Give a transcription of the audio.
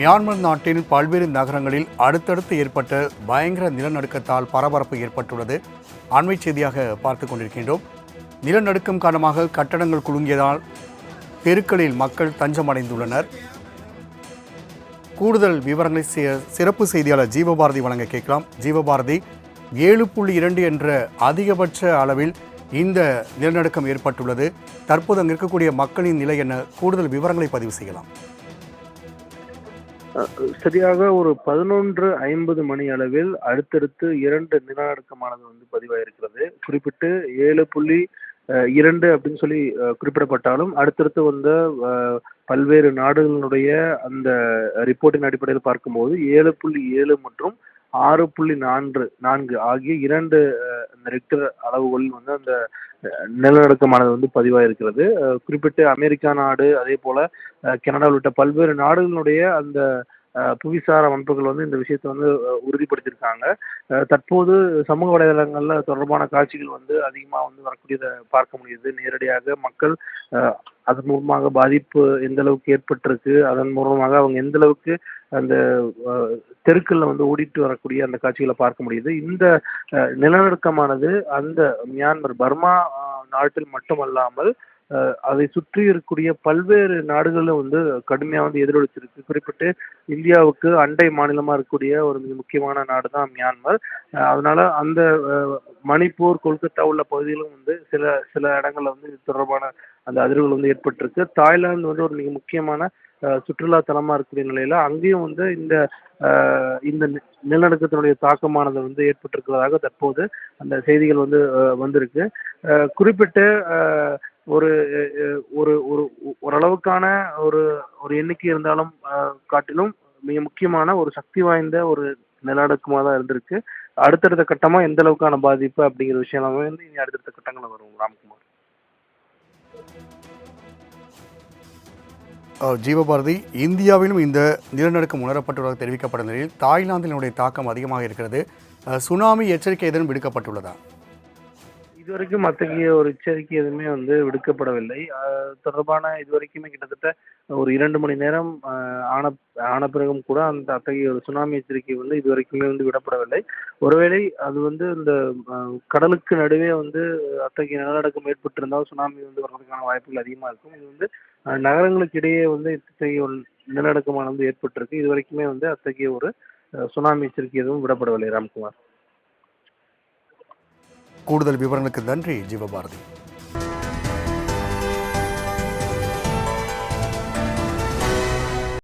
Myanmar நாட்டின் பல்வேறு நகரங்களில் அடுத்தடுத்து ஏற்பட்ட பயங்கர நிலநடுக்கத்தால் பரபரப்பு ஏற்பட்டுள்ளது. அண்மை செய்தியாக பார்த்து கொண்டிருக்கின்றோம். நிலநடுக்கம் காரணமாக கட்டடங்கள் குலுங்கியதால் தெருக்களில் மக்கள் தஞ்சமடைந்துள்ளனர். கூடுதல் விவரங்களை சிறப்பு செய்தியாளர் ஜீவபாரதி வழங்க கேட்கலாம். ஜீவபாரதி ஏழு புள்ளி இரண்டு என்ற அதிகபட்ச அளவில் இந்த நிலநடுக்கம் ஏற்பட்டுள்ளது. தற்போது அங்கு இருக்கக்கூடிய மக்களின் நிலை என கூடுதல் விவரங்களை பதிவு செய்யலாம். சரியாக ஒரு பதினொன்று ஐம்பது மணி அளவில் அடுத்தடுத்து இரண்டு நிலநடுக்கமானது வந்து பதிவாயிருக்கிறது. குறிப்பிட்டு ஏழு புள்ளி இரண்டு அப்படின்னு சொல்லி குறிப்பிடப்பட்டாலும் அடுத்தடுத்து வந்த பல்வேறு நாடுகளினுடைய அந்த ரிப்போர்ட்டின் அடிப்படையில் பார்க்கும்போது ஏழு புள்ளி ஏழு மற்றும் ஆறு புள்ளி நான்கு நான்கு ஆகிய இரண்டு அந்த ரெக்டர் அளவுகளில் வந்து அந்த நிலநடுக்கமானது வந்து பதிவாயிருக்கிறது. குறிப்பிட்டு அமெரிக்கா நாடு அதே போல் அஹ், கனடா உள்ளிட்ட பல்வேறு நாடுகளினுடைய அந்த புவிசார் அமைப்புகள் வந்து இந்த விஷயத்தை வந்து உறுதிப்படுத்தியிருக்காங்க. தற்போது சமூக வலைதளங்களில் தொடர்பான காட்சிகள் வந்து அதிகமாக வந்து வரக்கூடியதை பார்க்க முடியுது. நேரடியாக மக்கள் அதன் மூலமாக பாதிப்பு எந்த அளவுக்கு ஏற்பட்டிருக்கு அதன் மூலமாக அவங்க எந்த அளவுக்கு அந்த தெருக்களில் தெருக்கள்ல வந்து ஓடிட்டு வரக்கூடிய அந்த காட்சிகளை பார்க்க முடியுது. இந்த நிலநடுக்கமானது அந்த மியான்மர் பர்மா நாட்டில் மட்டுமல்லாமல் அதை சுற்றி இருக்கக்கூடிய பல்வேறு நாடுகளில் வந்து கடுமையாக வந்து எதிரொலிச்சிருக்கு. குறிப்பிட்டு இந்தியாவுக்கு அண்டை மாநிலமாக இருக்கக்கூடிய ஒரு மிக முக்கியமான நாடு தான் மியான்மர் அதனால அந்த மணிப்பூர் கொல்கத்தா உள்ள பகுதியிலும் வந்து சில சில இடங்களில் வந்து இது தொடர்பான அந்த அதிர்வுகள் வந்து ஏற்பட்டிருக்கு. தாய்லாந்து வந்து ஒரு மிக முக்கியமான சுற்றுலா தலமாக இருக்கக்கூடிய நிலையில் அங்கேயும் வந்து இந்த இந்த நி- நிலநடுக்கத்தினுடைய தாக்கமானது வந்து ஏற்பட்டிருக்கிறதாக தற்போது அந்த செய்திகள் வந்து வந்திருக்கு. குறிப்பிட்டு ஒரு ஒரு ஒரு ஓரளவுக்கான ஒரு ஒரு எண்ணிக்கை இருந்தாலும் காட்டிலும் மிக முக்கியமான ஒரு சக்தி வாய்ந்த ஒரு நிலநடுக்கமாக தான் இருந்திருக்கு. அடுத்தடுத்த கட்டமாக எந்த அளவுக்கான பாதிப்பு அப்படிங்கிற விஷயம் எல்லாமே வந்து இனி அடுத்தடுத்த கட்டங்களில் வரும். ராம்குமார். ஜீவபாரதி இந்தியாவிலும் இந்த நிலநடுக்கம் உணரப்பட்டுள்ளதாக தெரிவிக்கப்பட்ட நிலையில் தாய்லாந்தினுடைய தாக்கம் அதிகமாக இருக்கிறது. சுனாமி எச்சரிக்கை ஏதேனும் விடுக்கப்பட்டுள்ளதா? இதுவரைக்கும் அத்தகைய ஒரு எச்சரிக்கை எதுவுமே வந்து விடுக்கப்படவில்லை. தொடர்பான இதுவரைக்குமே கிட்டத்தட்ட ஒரு இரண்டு மணி நேரம் ஆன ஆன பிறகும் கூட அந்த அத்தகைய ஒரு சுனாமி எச்சரிக்கை வந்து இதுவரைக்குமே வந்து விடப்படவில்லை. ஒருவேளை அது வந்து இந்த கடலுக்கு நடுவே வந்து அத்தகைய நிலநடுக்கம் ஏற்பட்டிருந்தால் சுனாமி வந்து வர்றதுக்கான வாய்ப்புகள் அதிகமாக இருக்கும். இது வந்து நகரங்களுக்கு இடையே வந்து இத்தகைய ஒரு நிலநடுக்கமானது வந்து ஏற்பட்டிருக்கு. இது வரைக்குமே வந்து அத்தகைய ஒரு சுனாமி எச்சரிக்கை எதுவும் விடப்படவில்லை. ராம்குமார். கூடுதல் விவரங்களுக்கு நன்றி ஜீவபாரதி